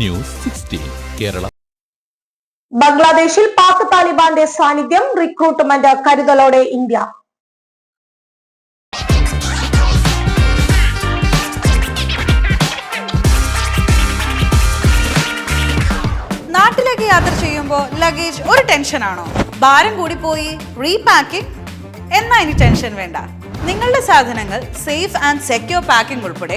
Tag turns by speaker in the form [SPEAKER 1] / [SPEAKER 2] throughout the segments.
[SPEAKER 1] News sixteen Kerala.
[SPEAKER 2] ബംഗ്ലാദേശിൽ പാക് താലിബാന്റെ സാന്നിധ്യം recruitment കരുതലോടെ ഇന്ത്യ.
[SPEAKER 3] നാട്ടിലേക്ക് യാത്ര ചെയ്യുമ്പോൾ ലഗേജ് ഒരു ടെൻഷനാണോ ഭാരം കൂടി കൂടിപ്പോയി റീപാക്കിംഗ് എന്നാ ഇനി ടെൻഷൻ വേണ്ട. നിങ്ങളുടെ സാധനങ്ങൾ സേഫ് ആൻഡ് സെക്യൂർ പാക്കിംഗ് ഉൾപ്പെടെ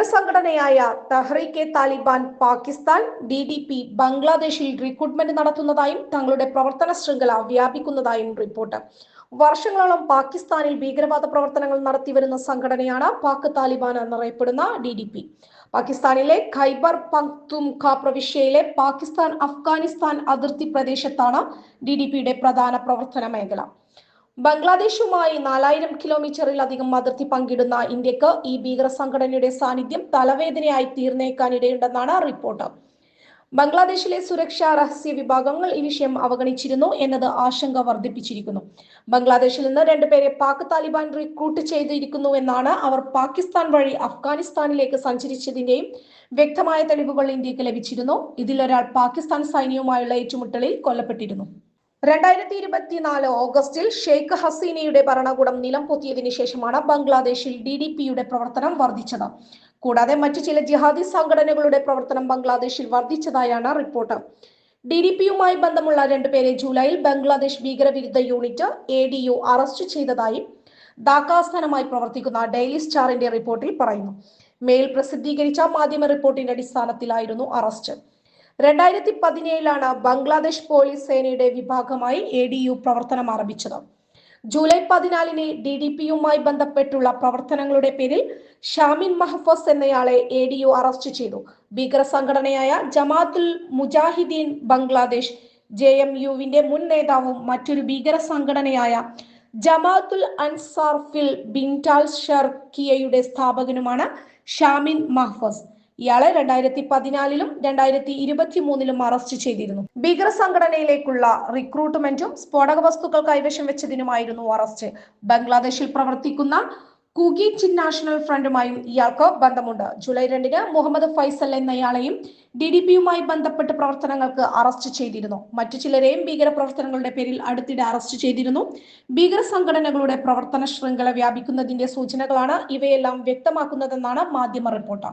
[SPEAKER 2] ഭീകര സംഘടനയായ തഹ്രീക്കെ Taliban Pakistan D D P ബംഗ്ലാദേശിൽ റിക്രൂട്ട്മെന്റ് നടത്തുന്നതായും തങ്ങളുടെ പ്രവർത്തന ശൃംഖല വ്യാപിക്കുന്നതായും റിപ്പോർട്ട്. വർഷങ്ങളോളം പാകിസ്ഥാനിൽ ഭീകരവാദ പ്രവർത്തനങ്ങൾ നടത്തിവരുന്ന സംഘടനയാണ് പാക് താലിബാൻ എന്നറിയപ്പെടുന്ന ഡി ഡി പി പാകിസ്ഥാനിലെ ഖൈബർ പങ്ക് പ്രവിശ്യയിലെ പാകിസ്ഥാൻ അഫ്ഗാനിസ്ഥാൻ അതിർത്തി പ്രദേശത്താണ് ഡി ഡി പിയുടെ പ്രധാന പ്രവർത്തന മേഖല. ബംഗ്ലാദേശുമായി നാലായിരം കിലോമീറ്ററിലധികം അതിർത്തി പങ്കിടുന്ന ഇന്ത്യയ്ക്ക് ഈ ഭീകര സംഘടനയുടെ സാന്നിധ്യം തലവേദനയായി തീർന്നേക്കാനിടയുണ്ടെന്നാണ് റിപ്പോർട്ട്. ബംഗ്ലാദേശിലെ സുരക്ഷാ രഹസ്യ വിഭാഗങ്ങൾ ഈ വിഷയം അവഗണിച്ചിരുന്നു എന്നത് ആശങ്ക വർദ്ധിപ്പിച്ചിരിക്കുന്നു. ബംഗ്ലാദേശിൽ നിന്ന് രണ്ടുപേരെ പാക് താലിബാൻ റിക്രൂട്ട് ചെയ്തിരിക്കുന്നു എന്നാണ് അവർ പാകിസ്ഥാൻ വഴി അഫ്ഗാനിസ്ഥാനിലേക്ക് സഞ്ചരിച്ചതിന്റെയും വ്യക്തമായ തെളിവുകൾ ഇന്ത്യയ്ക്ക് ലഭിച്ചിരുന്നു. ഇതിലൊരാൾ പാകിസ്ഥാൻ സൈന്യവുമായുള്ള ഏറ്റുമുട്ടലിൽ കൊല്ലപ്പെട്ടിരുന്നു. രണ്ടായിരത്തി ഇരുപത്തിനാല് ഓഗസ്റ്റിൽ ഷെയ്ഖ് ഹസീനയുടെ ഭരണകൂടം നിലം പൊത്തിയതിനു ശേഷമാണ് ബംഗ്ലാദേശിൽ ഡി ഡി പിയുടെ പ്രവർത്തനം വർദ്ധിച്ചത്. കൂടാതെ മറ്റു ചില ജിഹാദി സംഘടനകളുടെ പ്രവർത്തനം ബംഗ്ലാദേശിൽ വർദ്ധിച്ചതായാണ് റിപ്പോർട്ട്. ഡി ഡി പിയുമായി ബന്ധമുള്ള രണ്ടുപേരെ ജൂലൈയിൽ ബംഗ്ലാദേശ് ഭീകരവിരുദ്ധ unit A D U arrest ചെയ്തതായും ദാക്കാസ്ഥാനമായി പ്രവർത്തിക്കുന്ന ഡെയിലി സ്റ്റാറിന്റെ റിപ്പോർട്ടിൽ പറയുന്നു. മെയിൽ പ്രസിദ്ധീകരിച്ച മാധ്യമ റിപ്പോർട്ടിന്റെ അടിസ്ഥാനത്തിലായിരുന്നു അറസ്റ്റ്. രണ്ടായിരത്തി പതിനേഴിലാണ് ബംഗ്ലാദേശ് പോലീസ് സേനയുടെ വിഭാഗമായി എ ഡി യു പ്രവർത്തനം ആരംഭിച്ചത്. ജൂലൈ പതിനാലിന് ഡി ഡി പിയുമായി ബന്ധപ്പെട്ടുള്ള പ്രവർത്തനങ്ങളുടെ പേരിൽ ഷാമിൻ മഹഫസ് എന്നയാളെ എ ഡി യു അറസ്റ്റ് ചെയ്തു. ഭീകര സംഘടനയായ ജമാഅത്തുൽ മുജാഹിദീൻ ബംഗ്ലാദേശ് ജെ എം യുവിന്റെ മുൻ നേതാവും മറ്റൊരു ഭീകര സംഘടനയായ ജമാഅത്തുൽ അൻസാർ ഫിൽ ബിൻടാൽ ഷർക്കിയയുടെ സ്ഥാപകനുമാണ് ഷാമിൻ മഹ്ഫസ്. ഇയാളെ രണ്ടായിരത്തി പതിനാലിലും രണ്ടായിരത്തി ഇരുപത്തി മൂന്നിലും അറസ്റ്റ് ചെയ്തിരുന്നു. ഭീകര സംഘടനയിലേക്കുള്ള റിക്രൂട്ട്മെന്റും സ്ഫോടക വസ്തുക്കൾ കൈവശം വെച്ചതിനുമായിരുന്നു അറസ്റ്റ്. ബംഗ്ലാദേശിൽ പ്രവർത്തിക്കുന്ന കുഗീറ്റ് നാഷണൽ ഫ്രണ്ടുമായും ഇയാൾക്ക് ബന്ധമുണ്ട്. ജൂലൈ രണ്ടിന് മുഹമ്മദ് ഫൈസൽ എന്നയാളെയും ഡി ഡി പിയുമായി ബന്ധപ്പെട്ട് പ്രവർത്തനങ്ങൾക്ക് അറസ്റ്റ് ചെയ്തിരുന്നു. മറ്റു ചിലരെയും ഭീകര പ്രവർത്തനങ്ങളുടെ പേരിൽ അടുത്തിടെ അറസ്റ്റ് ചെയ്തിരുന്നു. ഭീകര സംഘടനകളുടെ പ്രവർത്തന ശൃംഖല വ്യാപിക്കുന്നതിന്റെ സൂചനകളാണ് ഇവയെല്ലാം വ്യക്തമാക്കുന്നതെന്നാണ് മാധ്യമ report.